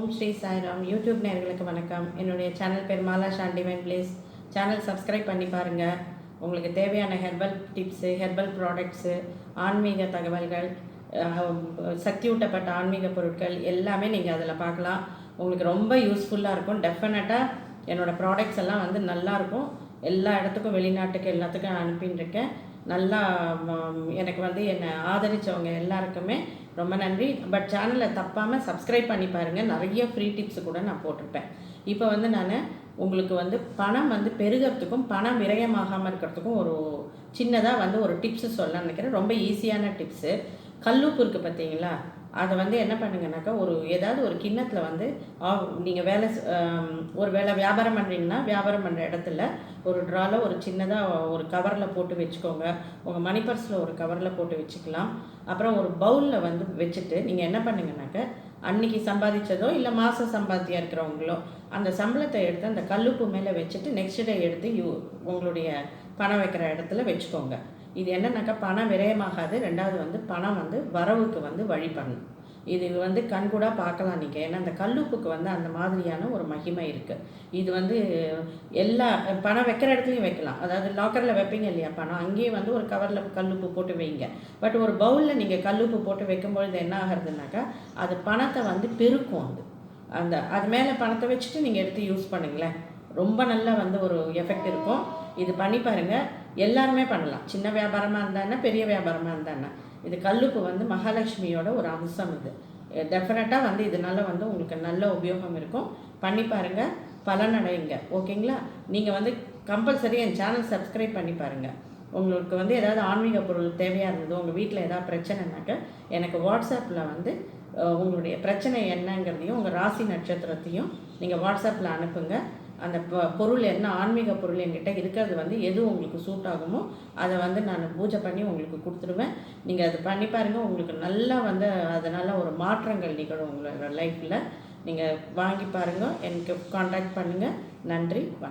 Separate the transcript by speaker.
Speaker 1: ஓம் Sri Sairam. YouTube நேர்களுக்கு வணக்கம். என்னுடைய சேனல் பேர் மாலா ஷாண்டிமன் ப்ளீஸ். சேனல் சப்ஸ்கிரைப் பண்ணி பாருங்கள் உங்களுக்கு தேவையான ஹெர்பல் டிப்ஸு ஹெர்பல் ப்ராடக்ட்ஸு ஆன்மீக தகவல்கள் சக்தி ஊட்டப்பட்ட ஆன்மீக பொருட்கள் எல்லாமே நீங்கள் அதில் பார்க்கலாம். உங்களுக்கு ரொம்ப யூஸ்ஃபுல்லாக இருக்கும். டெஃபினட்டாக என்னோடய ப்ராடக்ட்ஸ் எல்லாம் வந்து நல்லா இருக்கும். எல்லா இடத்துக்கும் வெளிநாட்டுக்கு எல்லாத்துக்கும் அனுப்பின்னு இருக்கேன் நல்லா எனக்கு வந்து என்னை ஆதரித்தவங்க எல்லாருக்குமே ரொம்ப நன்றி. பட் சேனலை தப்பாமல் சப்ஸ்கிரைப் பண்ணி பாருங்கள் நிறைய ஃப்ரீ டிப்ஸ் கூட நான் போட்டிருப்பேன். இப்போ வந்து நான் உங்களுக்கு வந்து பணம் வந்து பெருகிறதுக்கும் பணம் விரயமாகாமல் இருக்கிறதுக்கும் ஒரு சின்னதாக வந்து ஒரு டிப்ஸு சொல்ல நினைக்கிறேன். ரொம்ப ஈஸியான டிப்ஸு கல்லூப்பு இருக்குது பார்த்தீங்களா? அதை வந்து என்ன பண்ணுங்கனாக்கா ஒரு ஏதாவது ஒரு கிண்ணத்தில் வந்து நீங்கள் வேலை ஒரு வேலை வியாபாரம் பண்ணுறீங்கன்னா வியாபாரம் பண்ணுற இடத்துல ஒரு ட்ராவில் ஒரு சின்னதாக ஒரு கவரில் போட்டு வச்சுக்கோங்க. உங்கள் மணி பர்ஸில் ஒரு கவரில் போட்டு வச்சுக்கலாம். அப்புறம் ஒரு பவுலில் வந்து வச்சுட்டு நீங்கள் என்ன பண்ணுங்கனாக்கா அன்னைக்கு சம்பாதிச்சதோ இல்லை மாத சம்பாத்தியாக இருக்கிறவங்களோ அந்த சம்பளத்தை எடுத்து அந்த கல்லுப்பு மேலே வச்சுட்டு நெக்ஸ்ட் டே எடுத்து யூ உங்களுடைய பணம் வைக்கிற இடத்துல வச்சுக்கோங்க. இது என்னன்னாக்கா பணம் விரயமாகாது. ரெண்டாவது வந்து பணம் வந்து வரவுக்கு வந்து வழி பண்ணும் இது வந்து கண்கூடாக பார்க்கலாம் நீங்கள் ஏன்னா அந்த கல்லுப்புக்கு வந்து அந்த மாதிரியான ஒரு மகிமை இருக்குது இது வந்து எல்லா பணம் வைக்கிற இடத்துலையும் வைக்கலாம். அதாவது லாக்கரில் வைப்பீங்க இல்லையா பணம்? அங்கேயே வந்து ஒரு கவரில் கல்லுப்பு போட்டு வைங்க. பட் ஒரு பவுலில் நீங்கள் கல்லுப்பு போட்டு வைக்கும்பொழுது என்ன ஆகுறதுனாக்கா அது பணத்தை வந்து பெருக்கும் அது. அந்த அது மேலே பணத்தை வச்சுட்டு நீங்கள் எடுத்து யூஸ் பண்ணுங்களேன். ரொம்ப நல்லா வந்து ஒரு எஃபெக்ட் இருக்கும். இது பண்ணி பாருங்கள் எல்லாருமே பண்ணலாம். சின்ன வியாபாரமாக இருந்தாங்கன்னா பெரிய வியாபாரமாக இருந்தாங்கன்னா இது கல்லுப்பு வந்து மகாலட்சுமியோட ஒரு அம்சம் இது. டெஃபினட்டாக வந்து இதனால வந்து உங்களுக்கு நல்ல உபயோகம் இருக்கும். பண்ணி பாருங்கள் பலனடையுங்க ஓகேங்களா? நீங்கள் வந்து கம்பல்சரி என் சேனல் சப்ஸ்கிரைப் பண்ணி பாருங்கள் உங்களுக்கு வந்து ஏதாவது ஆன்மீக பொருள் தேவையாக இருந்தது உங்கள் வீட்டில் ஏதாவது பிரச்சனைனாக்க எனக்கு வாட்ஸ்அப்பில் வந்து உங்களுடைய பிரச்சனை என்னங்கிறதையும் உங்கள் ராசி நட்சத்திரத்தையும் நீங்கள் வாட்ஸ்அப்பில் அனுப்புங்க. அந்த பொ- பொருள் என்ன ஆன்மீக பொருள் என்கிட்ட இருக்கிறது வந்து எது உங்களுக்கு சூட் ஆகுமோ அதை வந்து நான் பூஜை பண்ணி உங்களுக்கு கொடுத்துருவேன். நீங்கள் அது பண்ணி பாருங்கள் உங்களுக்கு நல்லா வந்து அதனால் ஒரு மாற்றங்கள் நிகழும் உங்களோட லைஃப்பில் நீங்கள் வாங்கி பாருங்கள் எனக்கு காண்டாக்ட் பண்ணுங்கள் நன்றி வணக்கம்.